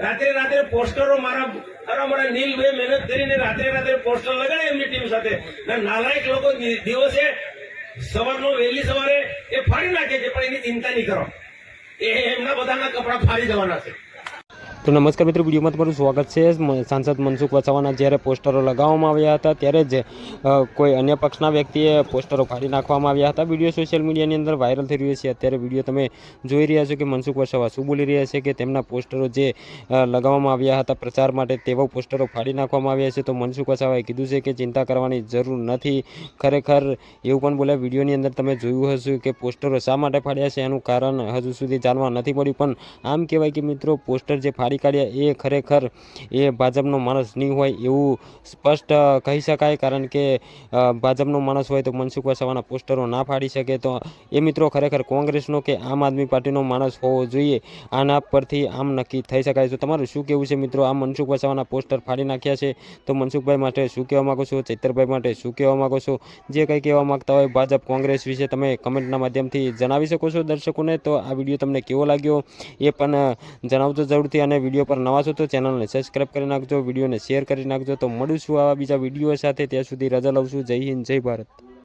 રાત્રે રાત્રે પોસ્ટરો મારા મારા મારા નીલભાઈ મહેનત કરીને રાત્રે રાત્રે પોસ્ટર લગાડે એમની ટીમ સાથે. નાલાયક લોકો દિવસે સવારનો વહેલી સવારે એ ફાડી નાખે છે, પણ એની ચિંતા નહીં કરો. એ એમના બધાના કપડા ફાડી જવાના છે. તો નમસ્કાર મિત્રો, વિડીયોમાં તમારું સ્વાગત છે. સાંસદ મનસુખ વસાવાના જ્યારે પોસ્ટરો લગાવવામાં આવ્યા હતા, ત્યારે જ કોઈ અન્ય પક્ષના વ્યક્તિએ પોસ્ટરો ફાડી નાખવામાં આવ્યા હતા. વીડિયો સોશિયલ મીડિયાની અંદર વાયરલ થઈ રહ્યો છે. અત્યારે વીડિયો તમે જોઈ રહ્યા છો કે મનસુખ વસાવા શું બોલી રહ્યા છે કે તેમના પોસ્ટરો જે લગાવવામાં આવ્યા હતા પ્રચાર માટે તેવા પોસ્ટરો ફાડી નાખવામાં આવ્યા છે. તો મનસુખ વસાવાએ કીધું છે કે ચિંતા કરવાની જરૂર નથી. ખરેખર એવું પણ બોલ્યા, વિડીયોની અંદર તમે જોયું હશે કે પોસ્ટરો શા માટે ફાડ્યા છે? એનું કારણ હજુ સુધી જાણવા નથી પડ્યું પણ આમ કહેવાય કે મિત્રો, પોસ્ટર જે ફાડી કાઢ્યા એ ખરેખર એ ભાજપનો માણસ નહીં હોય એવું સ્પષ્ટ કહી શકાય. કારણ કે ભાજપનો માણસ હોય તો મનસુખ વસાવાના પોસ્ટરો ના ફાડી શકે. તો એ મિત્રો ખરેખર કોંગ્રેસનો કે આમ આદમી પાર્ટીનો માણસ હોવો જોઈએ. આના પરથી આમ નક્કી થઈ શકાય. તો તમારું શું કહેવું છે મિત્રો? આ મનસુખ વસાવાના પોસ્ટર ફાડી નાખ્યા છે. તો મનસુખભાઈ માટે શું કહેવા માગો છો? ચૈતરભાઈ માટે શું કહેવા માગો છો? જે કંઈ કહેવા માગતા હોય ભાજપ કોંગ્રેસ વિશે તમે કમેન્ટના માધ્યમથી જણાવી શકો છો દર્શકોને. તો આ વીડિયો તમને કેવો લાગ્યો એ પણ જણાવજો જરૂરથી. અને વીડિયો પર નવા છો તો ચેનલને સબસ્ક્રાઈબ કરી નાખજો, વિડીયોને શેર કરી નાખજો. તો મળું છું આવા બીજા વીડિયો સાથે. ત્યાં સુધી રજા લઉં છું. જય હિન્દ, જય ભારત.